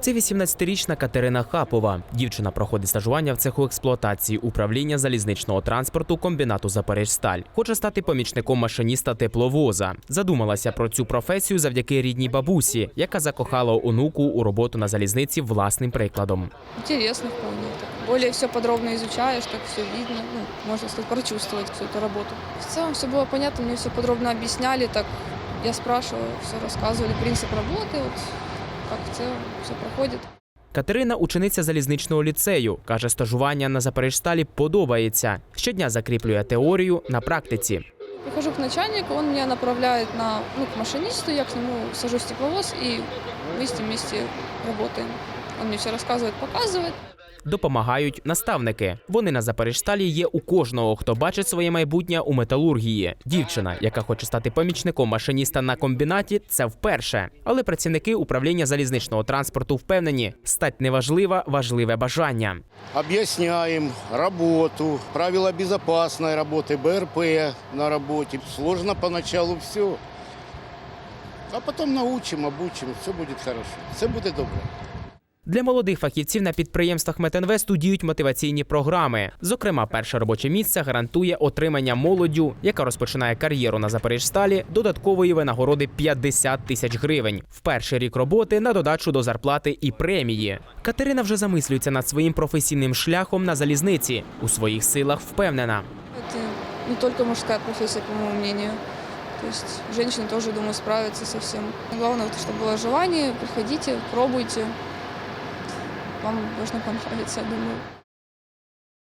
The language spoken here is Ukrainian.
Це 18-річна Катерина Хапова. Дівчина проходить стажування в цеху експлуатації управління залізничного транспорту комбінату Запоріжсталь. Хоче стати помічником машиніста тепловоза. Задумалася про цю професію завдяки рідній бабусі, яка закохала онуку у роботу на залізниці власним прикладом. Интересно вполне. Так, более все подробно изучаешь, так все видно. Ну, можно сказать, прочувствовать всю эту работу. В целом все было понятно, мне все подробно объясняли, так я спрашивала, все рассказывали, принцип работы, вот как в целом все проходит. Катерина учениця залізничного ліцею. каже, стажування на Запоріжсталі подобається. Щодня закріплює теорію на практиці. Прихожу к начальнику, он меня направляет на, ну, к машинисту, я к нему сажусь в тепловоз и мы с ним вместе работаем. Он мне все рассказывает, показывает. Допомагають наставники. Вони на Запоріжсталі є у кожного, хто бачить своє майбутнє у металургії. Дівчина, яка хоче стати помічником машиніста на комбінаті, це вперше. Але працівники управління залізничного транспорту впевнені, стать неважлива, важливе бажання. Объясняем работу, правила безопасной работы, БРП на работе. Сложно поначалу все. А потом научим, обучим, все будет хорошо. Все будет добре. Для молодих фахівців на підприємствах Метинвесту діють мотиваційні програми. Зокрема, перше робоче місце гарантує отримання молоддю, яка розпочинає кар'єру на Запоріжсталі, додаткової винагороди 50 тисяч гривень. В перший рік роботи на додачу до зарплати і премії. Катерина вже замислюється над своїм професійним шляхом на залізниці. У своїх силах впевнена. Это не только мужская профессия, по моему мнению. То есть женщины тоже, думаю, справятся со всем. Главное, вот, чтобы было желание, приходите, пробуйте. Вам можна понравиться, я думаю.